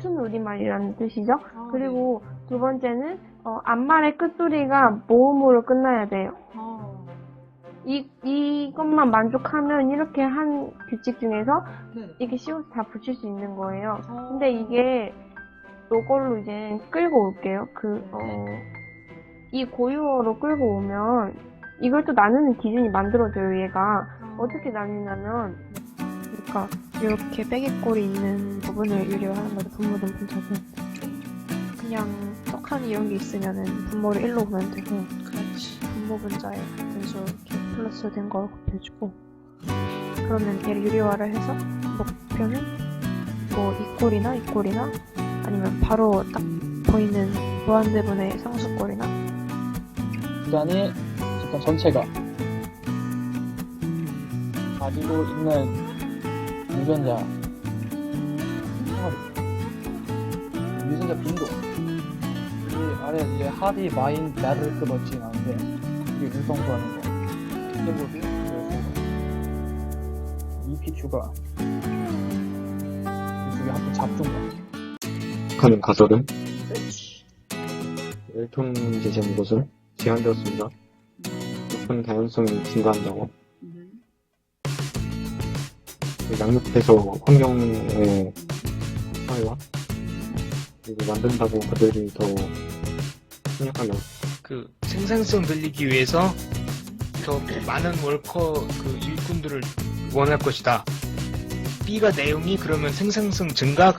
혁순 우리말이라는 뜻이죠. 아, 그리고 두 번째는 어, 앞말의 끝소리가 모음으로 끝나야 돼요. 네. 아, 이, 이것만 만족하면 이렇게 한 규칙 중에서 네. 이게 씌워서 다 붙일 수 있는 거예요. 아, 근데 이게 요걸로 이제 끌고 올게요. 그, 어, 이 고유어로 끌고 오면 이걸 또 나누는 기준이 만들어져요, 얘가. 아, 어떻게 나뉘냐면, 그러니까 이렇게 빼기꼴이 있는 부분을 유리화하는 거죠, 분모든 분자는. 그냥 떡하니 이런 게 있으면은 분모를 1로 보면 되고, 그렇지. 분모 분자에 분수 이렇게 플러스 된 걸 곱해주고, 그러면 얘를 유리화를 해서 목표는 뭐 이꼴이나 이꼴이나 아니면 바로 딱 보이는 무한대분의 상수꼴이나 기간이 어떤 전체가 가지고 있는 유전자. 합, 유전자 빈도. 이 아래 이제 합이 마인 나르크 넣지 않은데 이게 유성수하는 거. 해보기 그래서 EP 추가 이쪽에 합도 잡중과 하는 가설은? 열통 제시한 곳은 제한되었습니다. 높은 다양성이 증가한다고? 음. 양육해서 환경의 사회와 그리고 만든다고 그들이 더 생략하면 그 생산성 늘리기 위해서 더 많은 월커 그 일꾼들을 원할 것이다. B가 내용이 그러면 생산성 증가